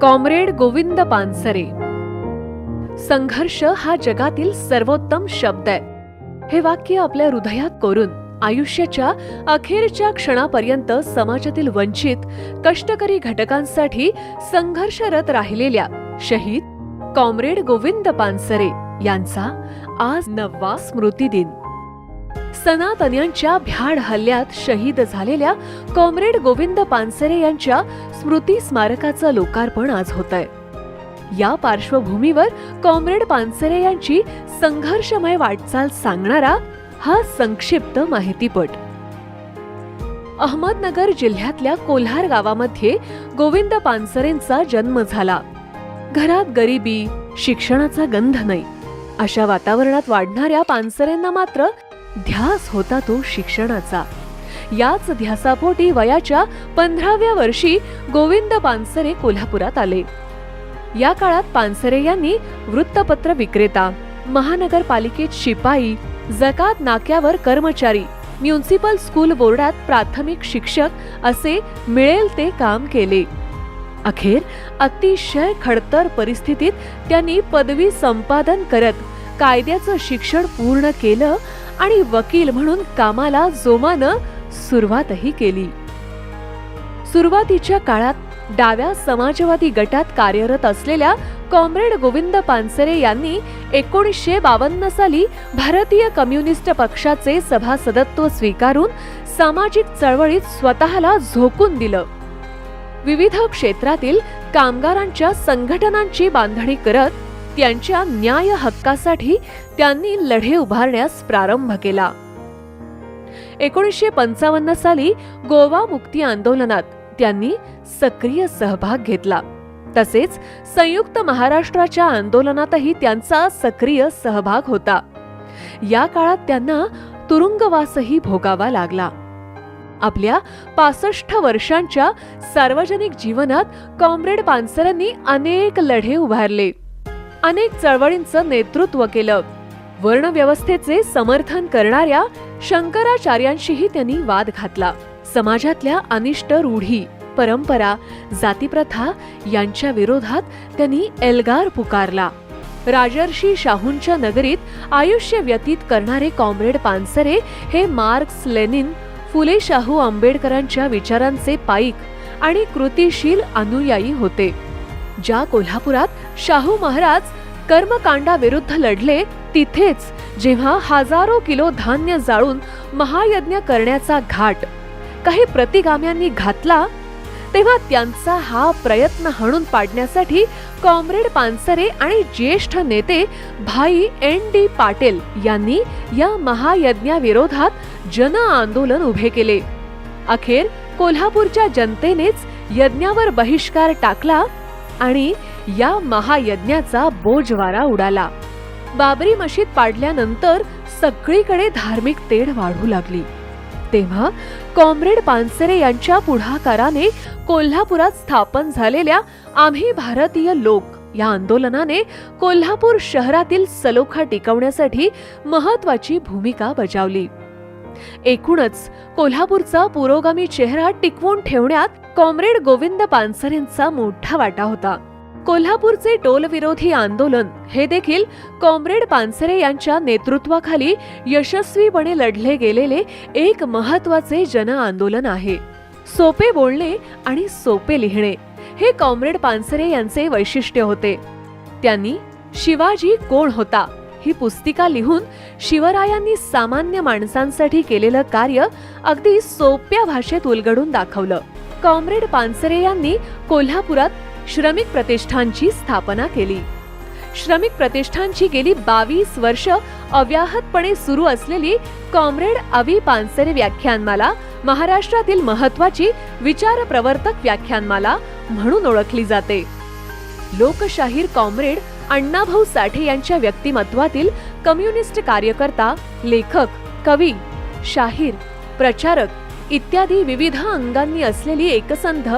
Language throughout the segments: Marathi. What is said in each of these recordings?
कॉम्रेड गोविंद पानसरे. संघर्ष हा जगातील सर्वोत्तम शब्द आहे. हे वाक्य आपल्या हृदयात कोरून आयुष्याच्या अखेरच्या क्षणापर्यंत समाजातील वंचित कष्टकरी घटकांसाठी संघर्षरत राहिलेल्या शहीद कॉम्रेड गोविंद पानसरे यांचा आज नववा स्मृती दिन सनातन्यांच्या भ्याड हल्ल्यात शहीद झालेल्या कॉम्रेड गोविंद पानसरे यांच्या स्मृती स्मारकाचं लोकार्पण आज होत आहे या पार्श्वभूमीवर कॉम्रेड पानसरे यांची संघर्षमय वाटचाल सांगणारा हा संक्षिप्त माहितीपट. अहमदनगर जिल्ह्यातल्या कोल्हार गावामध्ये गोविंद पानसरेंचा जन्म झाला. घरात गरिबी शिक्षणाचा गंध नाही. अशा वातावरणात वाढणाऱ्या पानसरेंना मात्र ध्यास होता तो शिक्षणाचा. याच ध्यासापोटी वयाच्या पंधराव्या वर्षी गोविंद पानसरे कोल्हापुरात आले. या काळात पानसरे यांनी वृत्तपत्र विक्रेता महानगरपालिकेत शिपाई जकात नाक्यावर कर्मचारी म्युन्सिपल स्कूल बोर्डात प्राथमिक शिक्षक असे मिळेल ते काम केले. अखेर अतिशय खडतर परिस्थितीत त्यांनी पदवी संपादन करत कायद्याचं शिक्षण पूर्ण केलं आणि वकील म्हणून कामाला जोमानं सुरुवातही केली. सुरुवातीच्या काळात डाव्या समाजवादी गटात कार्यरत असलेल्या कॉम्रेड गोविंद पानसरे यांनी एकोणीसशे बावन्न साली भारतीय कम्युनिस्ट पक्षाचे सभासदत्व स्वीकारून सामाजिक चळवळीत स्वतःला झोकून दिलं. विविध क्षेत्रातील कामगारांच्या संघटनांची बांधणी करत त्यांच्या न्याय हक्कासाठी त्यांनी लढे उभारण्यास प्रारंभ केला. एकोणीसशे पंचावन्न साली गोवा मुक्ती आंदोलनात त्यांनी सक्रिय सहभाग घेतला. तसेच संयुक्त महाराष्ट्राच्या आंदोलनातही त्यांचा सक्रिय सहभाग होता. या काळात त्यांना तुरुंगवासही भोगावा लागला. आपल्या पासष्ट वर्षांच्या सार्वजनिक जीवनात कॉम्रेड पानसरांनी अनेक लढे उभारले. अनेक चळवळींचं नेतृत्व केलं. वर्णव्यवस्थेचे समर्थन करणाऱ्या शंकराचार्यांशीही त्यांनी वाद घातला. समाजातल्या अनिष्ट रूढी परंपरा जातीप्रथा यांच्या विरोधात त्यांनी एल्गार पुकारला. राजर्षी शाहूंच्या नगरीत आयुष्य व्यतीत करणारे कॉम्रेड पानसरे हे मार्क्स लेनिन फुले शाहू आंबेडकरांच्या विचारांचे पाईक आणि कृतिशील अनुयायी होते. ज्या कोल्हापुरात शाहू महाराज कर्मकांडाविरुद्ध लढले तिथेच जेव्हा हजारो किलो धान्य जाळून महायज्ञ करण्याचा घाट काही प्रतिगाम्यांनी घातला तेव्हा त्यांचा हा प्रयत्न हाणून पाडण्यासाठी कॉम्रेड पानसरे आणि ज्येष्ठ नेते भाई एन डी पाटील यांनी या महायज्ञाविरोधात जन आंदोलन उभे केले. अखेर कोल्हापूरच्या जनतेनेच यज्ञावर बहिष्कार टाकला आणि या महायज्ञाचा बोजवारा उडाला. बाबरी मशीद पाडल्यानंतर सगळीकडे धार्मिक तेढ वाढू लागली. तेव्हा कॉम्रेड पानसरे यांच्या पुढाकाराने कोल्हापुरात स्थापन झालेल्या आम्ही भारतीय लोक या आंदोलनाने कोल्हापूर शहरातील सलोखा टिकवण्यासाठी महत्वाची भूमिका बजावली. एकूणच कोल्हापूरचा पुरोगामी चेहरा टिकवून ठेवण्यात कॉम्रेड गोविंद पानसरेंचा मोठा वाटा होता. कोल्हापूरचे टोलविरोधी आंदोलन हे देखील कॉम्रेड पानसरे यांच्या नेतृत्वाखाली यशस्वीपणे लढले गेलेले एक महत्त्वाचे जन आंदोलन आहे. सोपे बोलणे आणि सोपे लिहिणे हे कॉम्रेड पानसरे यांचे वैशिष्ट्य होते. त्यांनी शिवाजी कोण होता? ही पुस्तिका लिहून शिवरायांनी सामान्य माणसांसाठी केलेलं कार्य अगदी सोप्या भाषेत उलगडून दाखवलं. कॉम्रेड पानसरे यांनी कोल्हापुरात श्रमिक प्रतिष्ठानची स्थापना केली. श्रमिक प्रतिष्ठानची गेली बावीस वर्ष अव्याहतपणे सुरू असलेली कॉम्रेड अवी पानसरे व्याख्यानमाला महाराष्ट्रातील महत्वाची विचार प्रवर्तक व्याख्यानमाला म्हणून ओळखली जाते. लोकशाहीर कॉम्रेड अण्णाभाऊ साठे यांच्या व्यक्तिमत्वातील कम्युनिस्ट कार्यकर्ता लेखक कवी शाहीर प्रचारक इत्यादी विविध अंगांनी असलेली एकसंध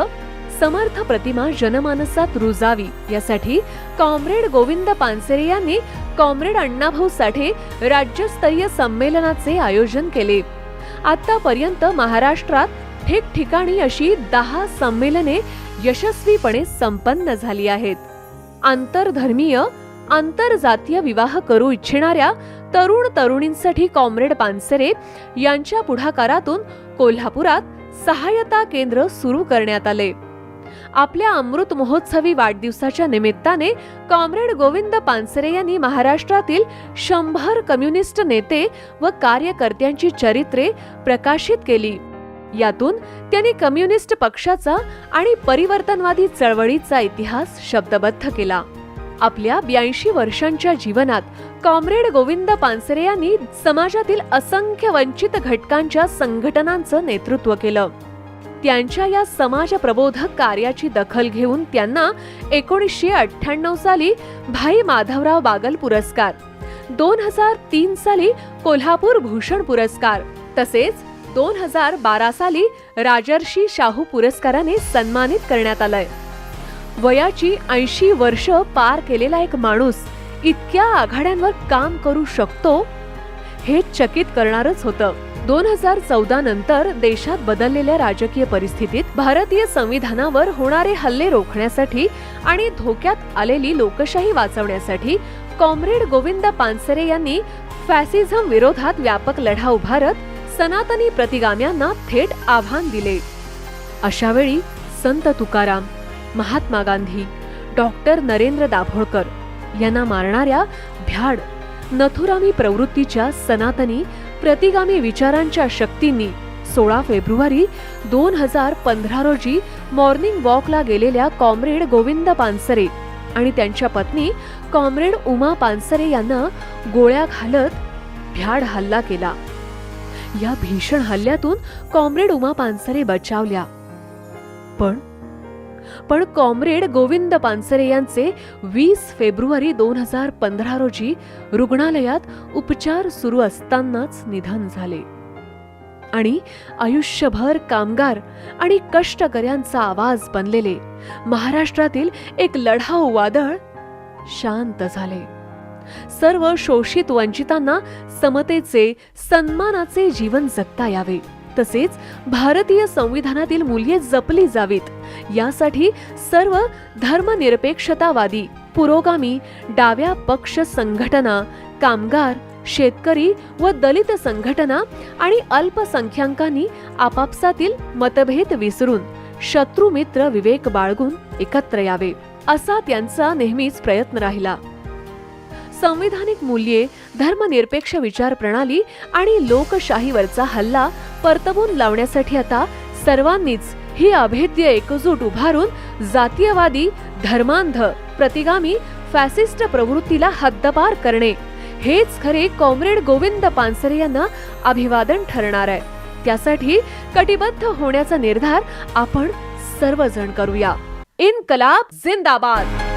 समर्थ प्रतिमा जनमानसात रुजावी. यासाठी कॉम्रेड गोविंद पानसरे यांनी कॉम्रेड अण्णाभाऊ साठे राज्यस्तरीय संमेलनाचे आयोजन केले. आतापर्यंत महाराष्ट्रात ठिकठिकाणी अशी दहा संमेलने यशस्वीपणे संपन्न झाली आहेत. आंतरधर्मीय आंतरजातीय विवाह करू इच्छिणाऱ्या तरुण तरुणींसाठी कॉम्रेड पानसरे यांच्या पुढाकारातून कोल्हापुरात सहाय्यता केंद्र सुरू करण्यात आले. आपल्या अमृत महोत्सवी वाढदिवसाच्या निमित्ताने कॉम्रेड गोविंद पानसरे यांनी महाराष्ट्रातील शंभर कम्युनिस्ट नेते व कार्यकर्त्यांची चरित्रे प्रकाशित केली. यातून त्यांनी कम्युनिस्ट पक्षाचा आणि परिवर्तनवादी चळवळीचा इतिहास शब्दबद्ध केला. आपल्या ब्याऐंशी वर्षांच्या जीवनात कॉम्रेड गोविंद पानसरे यांनी समाजातील असंख्य वंचित घटकांच्या संघटनांचं नेतृत्व केलं. त्यांच्या या समाज प्रबोधक कार्याची दखल घेऊन त्यांना एकोणीसशे अठ्ठ्याण्णव साली भाई माधवराव बागल पुरस्कार दोन हजार तीन साली कोल्हापूर भूषण पुरस्कार तसेच दोन हजार बारा साली राजर्षी शाहू पुरस्काराने सन्मानित करण्यात आलंय. वयाची ऐंशी वर्ष पार केलेला एक माणूस इतक्या आघाड्यांवर काम करू शकतो? हे चकित करणारच होतं. दोन हजार चौदा नंतर देशात बदललेल्या राजकीय परिस्थितीत भारतीय संविधानावर होणारे हल्ले रोखण्यासाठी आणि धोक्यात आलेली लोकशाही वाचवण्यासाठी कॉम्रेड गोविंद पानसरे यांनी फॅसिझम विरोधात व्यापक लढा उभारत सनातनी प्रतिगाम्यांना थेट आव्हान दिले. अशा वेळी संत तुकाराम महात्मा गांधी डॉक्टर नरेंद्र दाभोळकर यांना मारणाऱ्या भ्याड नथुरामी प्रवृत्तीच्या सनातनी प्रतिगामी विचारांच्या शक्तींनी सोळा फेब्रुवारी दोन हजार पंधरा रोजी मॉर्निंग वॉकला गेलेल्या कॉम्रेड गोविंद पानसरे आणि त्यांच्या पत्नी कॉम्रेड उमा पानसरे यांना गोळ्या घालत भ्याड हल्ला केला. या भीषण हल्ल्यातून कॉम्रेड उमा पानसरे बचावल्या. पण पण कॉम्रेड गोविंद पानसरे यांचे वीस फेब्रुवारी दोन हजार पंधरा रोजी रुग्णालयात उपचार सुरू असतानाच निधन झाले. आणि आयुष्यभर कामगार आणि कष्टकऱ्यांचा आवाज बनलेले महाराष्ट्रातील एक लढाऊ वादळ शांत झाले. सर्व शोषित वंचितांना समतेचे सन्मानाचे जीवन जगता यावे. तसेच भारतीय संविधानातील मूल्ये जपली जावीत. यासाठी सर्व धर्मनिरपेक्षतावादी पुरोगामी डाव्या पक्ष संघटना कामगार शेतकरी व दलित संघटना आणि अल्पसंख्याकांनी आपापसातील मतभेद विसरून शत्रुमित्र विवेक बाळगून एकत्र यावे. असा त्यांचा नेहमीच प्रयत्न राहिला. संविधानिक मूल्ये धर्मनिरपेक्ष विचार प्रणाली आणि लोकशाहीवरचा हल्ला परतवून लावण्यासाठी आता सर्वांनीच ही अभेद्य एकजूट उभारून जातीयवादी धर्मांध प्रतिगामी फॅसिस्ट प्रवृत्तीला हद्दपार करणे. हेच खरे कॉम्रेड गोविंद पानसरे यांना अभिवादन ठरणार आहे. त्यासाठी कटिबद्ध होण्याचा निर्धार आपण सर्वजण करूया. इनकलाब जिंदाबाद!